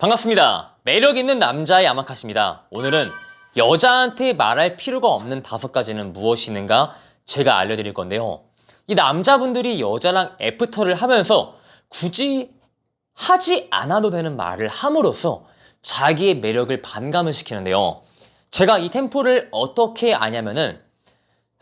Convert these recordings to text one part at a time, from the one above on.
반갑습니다. 매력 있는 남자의 야마카시입니다. 오늘은 여자한테 말할 필요가 없는 다섯 가지는 무엇이 있는가 제가 알려드릴 건데요. 이 남자분들이 여자랑 애프터를 하면서 굳이 하지 않아도 되는 말을 함으로써 자기의 매력을 반감을 시키는데요. 제가 이 템포를 어떻게 아냐면은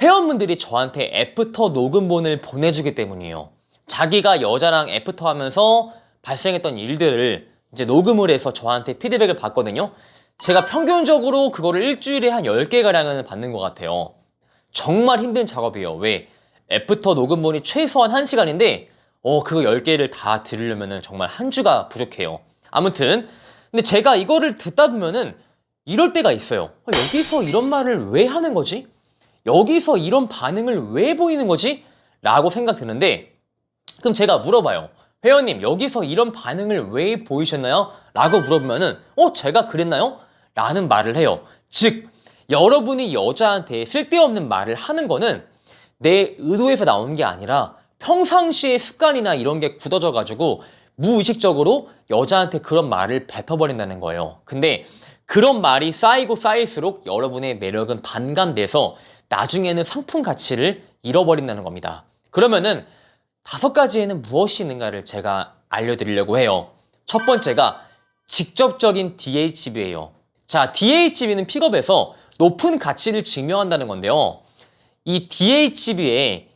회원분들이 저한테 애프터 녹음본을 보내주기 때문이에요. 자기가 여자랑 애프터 하면서 발생했던 일들을 이제 녹음을 해서 저한테 피드백을 받거든요. 제가 평균적으로 그거를 일주일에 한 10개가량은 받는 것 같아요. 정말 힘든 작업이에요. 왜? 애프터 녹음본이 최소한 1시간인데, 어, 그거 10개를 다 들으려면 정말 한 주가 부족해요. 아무튼, 근데 제가 이거를 듣다 보면은 이럴 때가 있어요. 어, 여기서 이런 말을 왜 하는 거지? 여기서 이런 반응을 왜 보이는 거지? 라고 생각 드는데, 그럼 제가 물어봐요. 회원님, 여기서 이런 반응을 왜 보이셨나요? 라고 물어보면 은, 어, 제가 그랬나요? 라는 말을 해요. 즉, 여러분이 여자한테 쓸데없는 말을 하는 거는 내 의도에서 나오는 게 아니라 평상시의 습관이나 이런 게 굳어져 가지고 무의식적으로 여자한테 그런 말을 뱉어버린다는 거예요. 근데 그런 말이 쌓이고 쌓일수록 여러분의 매력은 반감돼서 나중에는 상품 가치를 잃어버린다는 겁니다. 그러면은 다섯 가지에는 무엇이 있는가를 제가 알려드리려고 해요. 첫 번째가 직접적인 DHB예요. 자, DHB는 픽업에서 높은 가치를 증명한다는 건데요. 이 DHB의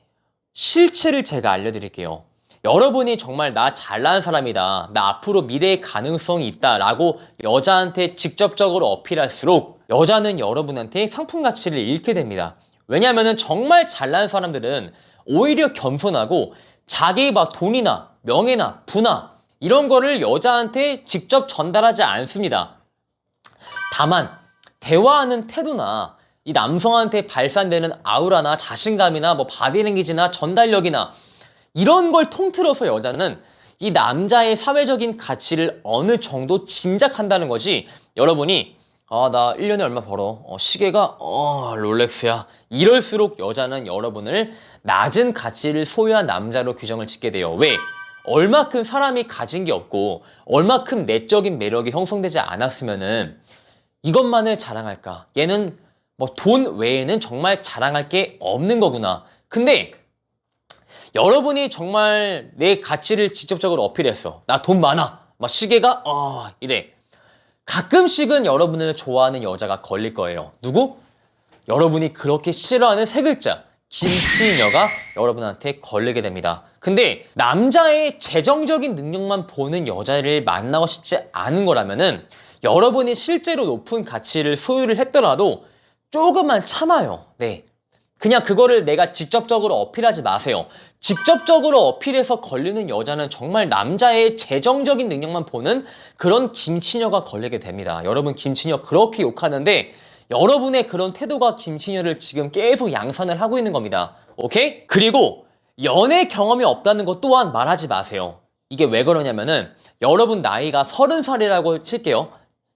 실체를 제가 알려드릴게요. 여러분이 정말 나 잘난 사람이다. 나 앞으로 미래의 가능성이 있다. 라고 여자한테 직접적으로 어필할수록 여자는 여러분한테 상품 가치를 잃게 됩니다. 왜냐하면 정말 잘난 사람들은 오히려 겸손하고 자기 막 돈이나 명예나 부나 이런 거를 여자한테 직접 전달하지 않습니다. 다만 대화하는 태도나 이 남성한테 발산되는 아우라나 자신감이나 뭐 바디랭귀지나 전달력이나 이런 걸 통틀어서 여자는 이 남자의 사회적인 가치를 어느 정도 짐작한다는 거지 여러분이 아 나 1년에 얼마 벌어 어, 시계가 어 롤렉스야 이럴수록 여자는 여러분을 낮은 가치를 소유한 남자로 규정을 짓게 돼요 왜? 얼마큼 사람이 가진 게 없고 얼마큼 내적인 매력이 형성되지 않았으면은 이것만을 자랑할까? 얘는 뭐 돈 외에는 정말 자랑할 게 없는 거구나. 근데 여러분이 정말 내 가치를 직접적으로 어필했어. 나 돈 많아. 막 시계가 어 이래. 가끔씩은 여러분을 좋아하는 여자가 걸릴 거예요. 누구? 여러분이 그렇게 싫어하는 세 글자 김치녀가 여러분한테 걸리게 됩니다. 근데 남자의 재정적인 능력만 보는 여자를 만나고 싶지 않은 거라면은 여러분이 실제로 높은 가치를 소유를 했더라도 조금만 참아요. 네. 그냥 그거를 내가 직접적으로 어필하지 마세요. 직접적으로 어필해서 걸리는 여자는 정말 남자의 재정적인 능력만 보는 그런 김치녀가 걸리게 됩니다. 여러분 김치녀 그렇게 욕하는데 여러분의 그런 태도가 김치녀를 지금 계속 양산을 하고 있는 겁니다. 오케이? 그리고 연애 경험이 없다는 것 또한 말하지 마세요. 이게 왜 그러냐면은 여러분 나이가 서른 살이라고 칠게요.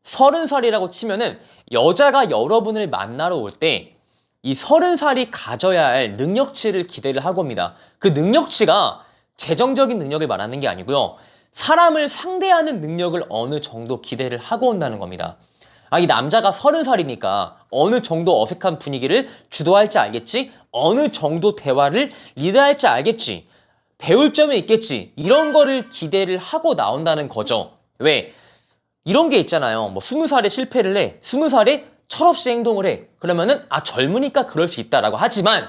서른 살이라고 치면은 여자가 여러분을 만나러 올때 이 서른 살이 가져야 할 능력치를 기대를 하고 옵니다. 그 능력치가 재정적인 능력을 말하는 게 아니고요. 사람을 상대하는 능력을 어느 정도 기대를 하고 온다는 겁니다. 아, 이 남자가 서른 살이니까 어느 정도 어색한 분위기를 주도할지 알겠지? 어느 정도 대화를 리드할지 알겠지? 배울 점이 있겠지? 이런 거를 기대를 하고 나온다는 거죠. 왜? 이런 게 있잖아요. 뭐 스무 살에 실패를 해. 스무 살에 철없이 행동을 해. 그러면은 아 젊으니까 그럴 수 있다라고 하지만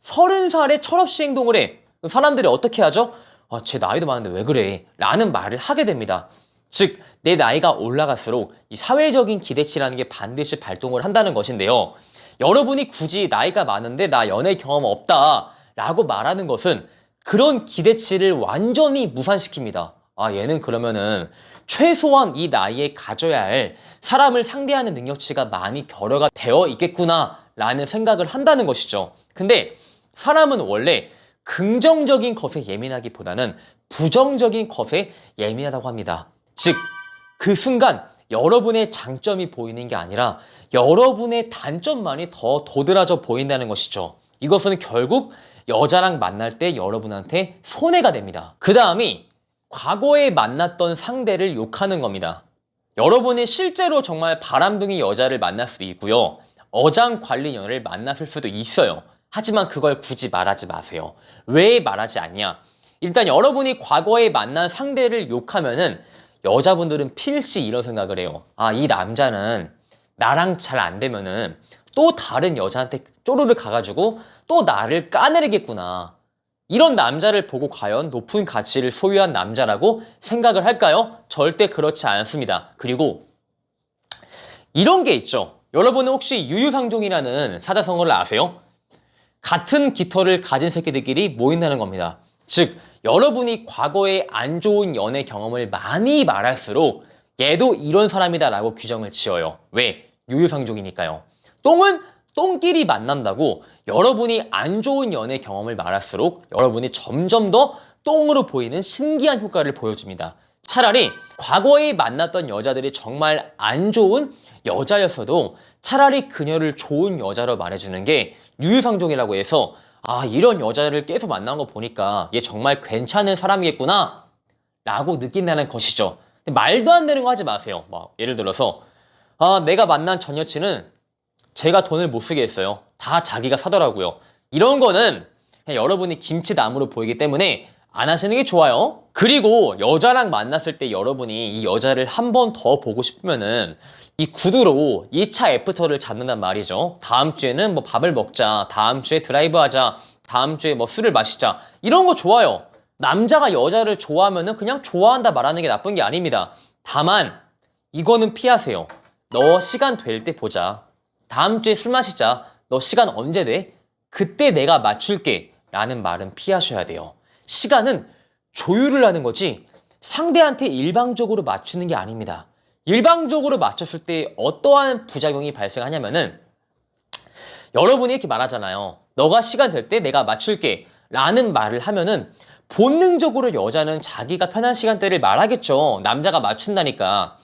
서른 살에 철없이 행동을 해. 사람들이 어떻게 하죠? 아, 제 나이도 많은데 왜 그래? 라는 말을 하게 됩니다. 즉, 내 나이가 올라갈수록 이 사회적인 기대치라는 게 반드시 발동을 한다는 것인데요. 여러분이 굳이 나이가 많은데 나 연애 경험 없다 라고 말하는 것은 그런 기대치를 완전히 무산시킵니다. 아, 얘는 그러면은 최소한 이 나이에 가져야 할 사람을 상대하는 능력치가 많이 결여가 되어 있겠구나 라는 생각을 한다는 것이죠. 근데 사람은 원래 긍정적인 것에 예민하기보다는 부정적인 것에 예민하다고 합니다. 즉, 그 순간 여러분의 장점이 보이는 게 아니라 여러분의 단점만이 더 도드라져 보인다는 것이죠. 이것은 결국 여자랑 만날 때 여러분한테 손해가 됩니다. 그 다음이 과거에 만났던 상대를 욕하는 겁니다. 여러분이 실제로 정말 바람둥이 여자를 만날 수도 있고요. 어장 관리 연애를 만났을 수도 있어요. 하지만 그걸 굳이 말하지 마세요. 왜 말하지 않냐? 일단 여러분이 과거에 만난 상대를 욕하면은 여자분들은 필시 이런 생각을 해요. 아, 이 남자는 나랑 잘 안 되면은 또 다른 여자한테 쪼르르 가가지고 또 나를 까내리겠구나. 이런 남자를 보고 과연 높은 가치를 소유한 남자라고 생각을 할까요? 절대 그렇지 않습니다. 그리고 이런 게 있죠. 여러분은 혹시 유유상종이라는 사자성어를 아세요? 같은 깃털을 가진 새끼들끼리 모인다는 겁니다. 즉, 여러분이 과거에 안 좋은 연애 경험을 많이 말할수록 얘도 이런 사람이다 라고 규정을 지어요. 왜? 유유상종이니까요. 똥은 똥끼리 만난다고 여러분이 안 좋은 연애 경험을 말할수록 여러분이 점점 더 똥으로 보이는 신기한 효과를 보여줍니다. 차라리 과거에 만났던 여자들이 정말 안 좋은 여자였어도 차라리 그녀를 좋은 여자로 말해주는 게 유유상종이라고 해서 아 이런 여자를 계속 만난 거 보니까 얘 정말 괜찮은 사람이겠구나 라고 느낀다는 것이죠. 말도 안 되는 거 하지 마세요. 막 예를 들어서 아 내가 만난 전 여친은 제가 돈을 못 쓰게 했어요. 다 자기가 사더라고요. 이런 거는 여러분이 김치나무로 보이기 때문에 안 하시는 게 좋아요. 그리고 여자랑 만났을 때 여러분이 이 여자를 한 번 더 보고 싶으면은 이 구두로 2차 애프터를 잡는단 말이죠. 다음 주에는 뭐 밥을 먹자. 다음 주에 드라이브 하자. 다음 주에 뭐 술을 마시자. 이런 거 좋아요. 남자가 여자를 좋아하면은 그냥 좋아한다 말하는 게 나쁜 게 아닙니다. 다만 이거는 피하세요. 너 시간 될 때 보자. 다음 주에 술 마시자. 너 시간 언제 돼? 그때 내가 맞출게. 라는 말은 피하셔야 돼요. 시간은 조율을 하는 거지 상대한테 일방적으로 맞추는 게 아닙니다. 일방적으로 맞췄을 때 어떠한 부작용이 발생하냐면은 여러분이 이렇게 말하잖아요. 너가 시간 될 때 내가 맞출게. 라는 말을 하면은 본능적으로 여자는 자기가 편한 시간대를 말하겠죠. 남자가 맞춘다니까.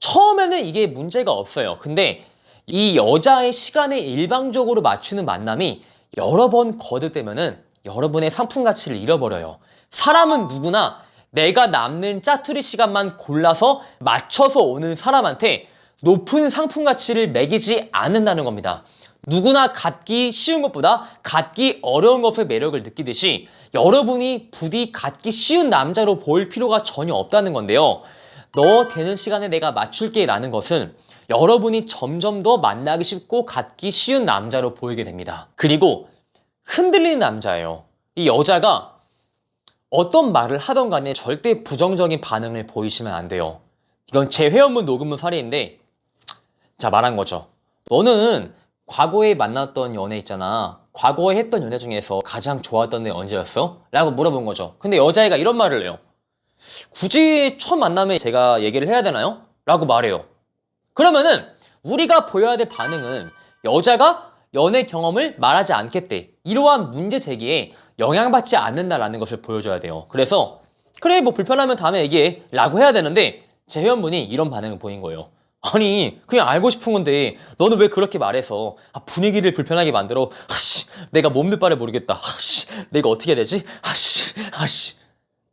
처음에는 이게 문제가 없어요. 근데 이 여자의 시간에 일방적으로 맞추는 만남이 여러 번 거듭되면은 여러분의 상품 가치를 잃어버려요. 사람은 누구나 내가 남는 짜투리 시간만 골라서 맞춰서 오는 사람한테 높은 상품 가치를 매기지 않는다는 겁니다. 누구나 갖기 쉬운 것보다 갖기 어려운 것의 매력을 느끼듯이 여러분이 부디 갖기 쉬운 남자로 보일 필요가 전혀 없다는 건데요. 너 되는 시간에 내가 맞출게 라는 것은 여러분이 점점 더 만나기 쉽고 갖기 쉬운 남자로 보이게 됩니다. 그리고 흔들리는 남자예요. 이 여자가 어떤 말을 하던 간에 절대 부정적인 반응을 보이시면 안 돼요. 이건 제 회원문 녹음문 사례인데 자 말한 거죠. 너는 과거에 만났던 연애 있잖아. 과거에 했던 연애 중에서 가장 좋았던 애 언제였어? 라고 물어본 거죠. 근데 여자애가 이런 말을 해요. 굳이 첫 만남에 제가 얘기를 해야 되나요? 라고 말해요. 그러면은 우리가 보여야 될 반응은 여자가 연애 경험을 말하지 않겠대. 이러한 문제 제기에 영향받지 않는다라는 것을 보여줘야 돼요. 그래서 그래 뭐 불편하면 다음에 얘기해 라고 해야 되는데 제 회원분이 이런 반응을 보인 거예요. 아니 그냥 알고 싶은 건데 너는 왜 그렇게 말해서 아, 분위기를 불편하게 만들어 아씨 내가 몸둘 바를 모르겠다 아씨 내가 어떻게 해야 되지 아씨 아씨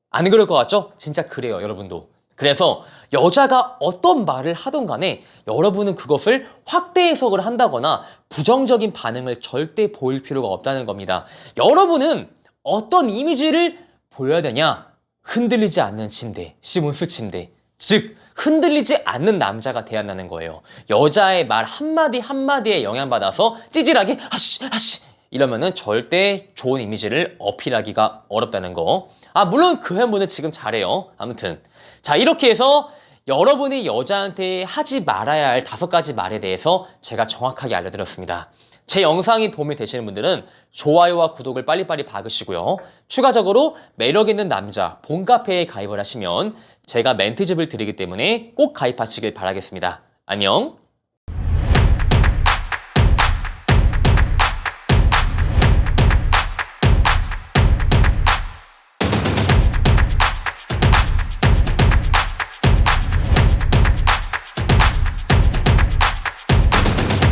안 그럴 것 같죠? 진짜 그래요 여러분도 그래서 여자가 어떤 말을 하던 간에 여러분은 그것을 확대 해석을 한다거나 부정적인 반응을 절대 보일 필요가 없다는 겁니다 여러분은 어떤 이미지를 보여야 되냐 흔들리지 않는 침대 시몬스 침대 즉 흔들리지 않는 남자가 돼야 한다는 거예요. 여자의 말 한마디 한마디에 영향받아서 찌질하게 아씨 아씨 이러면은 절대 좋은 이미지를 어필하기가 어렵다는 거. 아 물론 그 회원분은 지금 잘해요. 아무튼 자 이렇게 해서 여러분이 여자한테 하지 말아야 할 다섯 가지 말에 대해서 제가 정확하게 알려드렸습니다. 제 영상이 도움이 되시는 분들은 좋아요와 구독을 빨리빨리 박으시고요. 추가적으로 매력 있는 남자 본카페에 가입을 하시면 제가 멘트집을 드리기 때문에 꼭 가입하시길 바라겠습니다. 안녕!